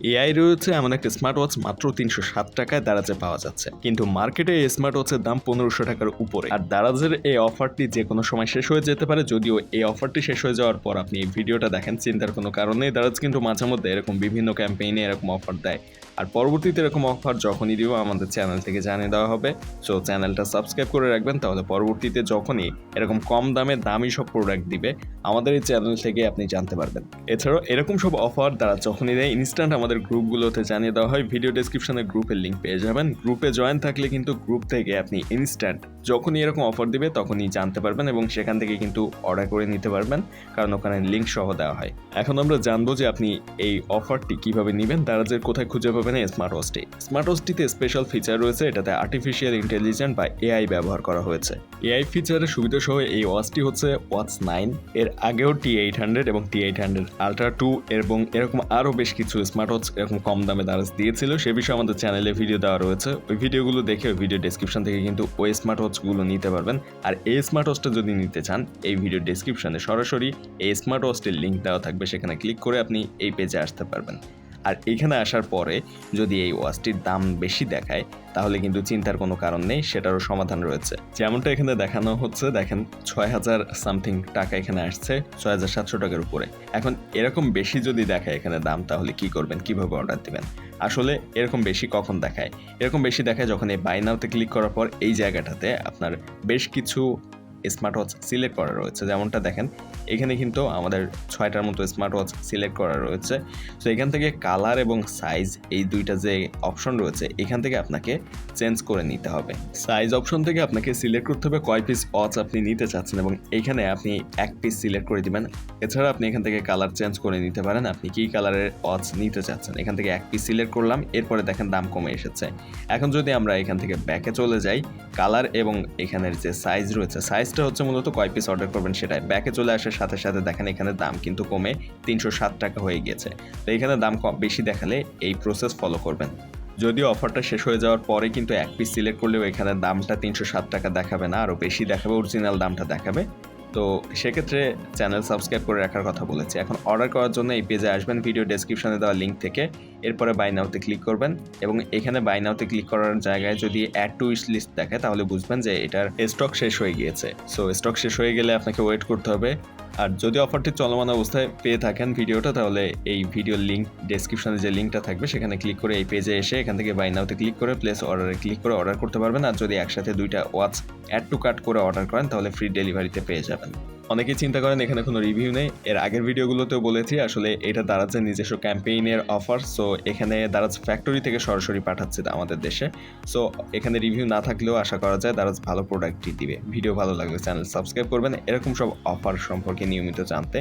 AI রয়েছে এমন একটা স্মার্ট ওয়াচ মাত্র তিনশো সাত টাকায় দারাজে পাওয়া যাচ্ছে। কিন্তু মার্কেটে এই স্মার্ট ওয়াচের দাম পনেরোশো টাকার উপরে। আর দারাজের এই অফারটি যে কোনো সময় শেষ হয়ে যেতে পারে, যদিও এই অফারটি শেষ হয়ে যাওয়ার পর আপনি এই ভিডিওটা দেখেন, চিন্তার কোনো কারণেই দারাজ কিন্তু মাঝে মধ্যে এরকম বিভিন্ন ক্যাম্পেইনে এরকম অফার দেয়। আর পরবর্তীতে এরকম অফার যখনই দিব, আমাদের চ্যানেল থেকে জানিয়ে দেওয়া হবে। সো চ্যানেলটা সাবস্ক্রাইব করে রাখবেন, তাহলে পরবর্তীতে যখনই এরকম কম দামে দামি সব প্রোডাক্ট দিবে, আমাদের এই চ্যানেল থেকে আপনি জানতে পারবেন। এছাড়াও এরকম সব অফার তারা যখনই দেয় ইনস্ট্যান্ট আমাদের গ্রুপগুলোতে জানিয়ে দেওয়া হয়, ভিডিও ডেসক্রিপশনে গ্রুপের লিঙ্ক পেয়ে যাবেন। গ্রুপে জয়েন থাকলে কিন্তু গ্রুপ থেকে আপনি ইনস্ট্যান্ট যখনই এরকম অফার দিবে, তখনই জানতে পারবেন এবং সেখান থেকে কিন্তু অর্ডার করে নিতে পারবেন, কারণ ওখানে লিঙ্ক সহ দেওয়া হয়। এখন আমরা জানব যে আপনি এই অফারটি কীভাবে নেবেন, দারাজের কোথায় খুঁজে পাবেন স্মার্ট ওয়াচটি স্মার্ট ওয়াচটিতে স্পেশাল ফিচার রয়েছে, এটাতে আর্টিফিশিয়াল ইন্টেলিজেন্ট বা এআই ব্যবহার করা হয়েছে। এআই ফিচারের সুবিধা সহ এই ওয়াচটি হচ্ছে ওয়াচ নাইন এর আগেও টি এইট হান্ড্রেড এবং T eight hundred ultra two এবং এরকম আরও বেশ কিছু স্মার্ট ওয়াচ এরকম কম দামে দারাজ দিয়েছিল। সে বিষয়ে আমাদের চ্যানেলে ভিডিও দেওয়া রয়েছে। ওই ভিডিওগুলো দেখে ভিডিও ডেসক্রিপশন থেকে কিন্তু ওই স্মার্ট ওয়াচগুলো নিতে পারবেন। আর এই স্মার্ট ওয়াচটা যদি নিতে চান, এই ভিডিও ডিসক্রিপশানে সরাসরি এই স্মার্ট ওয়াচটির লিঙ্ক দেওয়া থাকবে। সেখানে ক্লিক করে আপনি এই পেজে আসতে পারবেন। আর এইখানে আসার পরে যদি এই ওয়াচটির দাম বেশি দেখায়, তাহলে কিন্তু চিন্তার কোনো কারণ নেই, সেটারও সমাধান রয়েছে। যেমনটা এখানে দেখানো হচ্ছে, দেখেন ছয় হাজার সামথিং টাকা এখানে আসছে, ছয় হাজার সাতশো টাকার উপরে। এখন এরকম বেশি যদি দেখায় এখানে দাম, তাহলে কি করবেন? কীভাবে অর্ডার দিবেন? আসলে এরকম বেশি কখন দেখায়? এরকম বেশি দেখায় যখন এই বাই নাওতে ক্লিক করার পর এই জায়গাটাতে আপনার বেশ কিছু স্মার্ট ওয়াচ সিলেক্ট করা রয়েছে। যেমনটা দেখেন, এখানে কিন্তু আমাদের ছয়টার মতো স্মার্ট ওয়াচ সিলেক্ট করা রয়েছে। তো এখান থেকে কালার এবং সাইজ এই দুইটা যে অপশন রয়েছে, এখান থেকে আপনাকে চেঞ্জ করে নিতে হবে। সাইজ অপশন থেকে আপনাকে সিলেক্ট করতে হবে কয় পিস ওয়াচ আপনি নিতে চাচ্ছেন এবং এখানে আপনি এক পিস সিলেক্ট করে দিবেন। এছাড়া আপনি এখান থেকে কালার চেঞ্জ করে নিতে পারেন, আপনি কী কালারের ওয়াচ নিতে চাচ্ছেন? এখান থেকে এক পিস সিলেক্ট করলাম, এরপরে দেখেন দাম কমে এসেছে। এখন যদি আমরা এখান থেকে ব্যাকে চলে যাই কালার এবং এখানের যে সাইজ রয়েছে সাইজটা হচ্ছে মূলত কয় পিস অর্ডার করবেন সেটাই। ব্যাকে চলে আসার সাথে সাথে দেখেন এখানে দাম কিন্তু কমে তিনশো সাত টাকা হয়ে গিয়েছে। তো এখানে দাম কম, বেশি দেখালে এই প্রসেস ফলো করবেন। যদি অফারটা শেষ হয়ে যাওয়ার পরে কিন্তু এক পিস সিলেক্ট করলেও এখানে দামটা তিনশো সাত টাকা দেখাবে না, আরও বেশি দেখাবে অরিজিনাল দামটা দেখাবে। তো সেক্ষেত্রে চ্যানেল সাবস্ক্রাইব করে রাখার কথা বলেছি। এখন অর্ডার করার জন্য এই পেজে আসবেন ভিডিও ডেসক্রিপশনে দেওয়া লিঙ্ক থেকে। এরপরে বাই নাওতে ক্লিক করবেন এবং এখানে বাই নাওতে ক্লিক করার জায়গায় যদি অ্যাড টু উইশ লিস্ট দেখে, তাহলে বুঝবেন যে এটার স্টক শেষ হয়ে গিয়েছে। সো স্টক শেষ হয়ে গেলে আপনাকে ওয়েট করতে হবে। আর যদি অফারটি চলমান অবস্থায় পেয়ে থাকেন ভিডিওটা, তাহলে এই ভিডিওর লিঙ্ক ডেসক্রিপশনে যে লিঙ্কটা থাকবে, সেখানে ক্লিক করে এই পেজে এসে এখান থেকে বাই নাওতে ক্লিক করে প্লেস অর্ডারে ক্লিক করে অর্ডার করতে পারবেন। আর যদি একসাথে দুইটা ওয়াচ অ্যাড টু কাট করে অর্ডার করেন, তাহলে ফ্রি ডেলিভারিতে পেয়ে যাবেন। অনেকেই চিন্তা করেন, এখানে কোনো রিভিউ নেই। এর আগের ভিডিওগুলোতেও বলেছি, আসলে এটা দারাজের নিজস্ব ক্যাম্পেইনের অফার সো এখানে দারাজ ফ্যাক্টরি থেকে সরাসরি পাঠাচ্ছে আমাদের দেশে। সো এখানে রিভিউ না থাকলেও আশা করা যায় দারাজ ভালো প্রোডাক্টটি দিবে। ভিডিও ভালো লাগলে চ্যানেল সাবস্ক্রাইব করবেন, এরকম সব অফার সম্পর্কে নিয়মিত জানতে।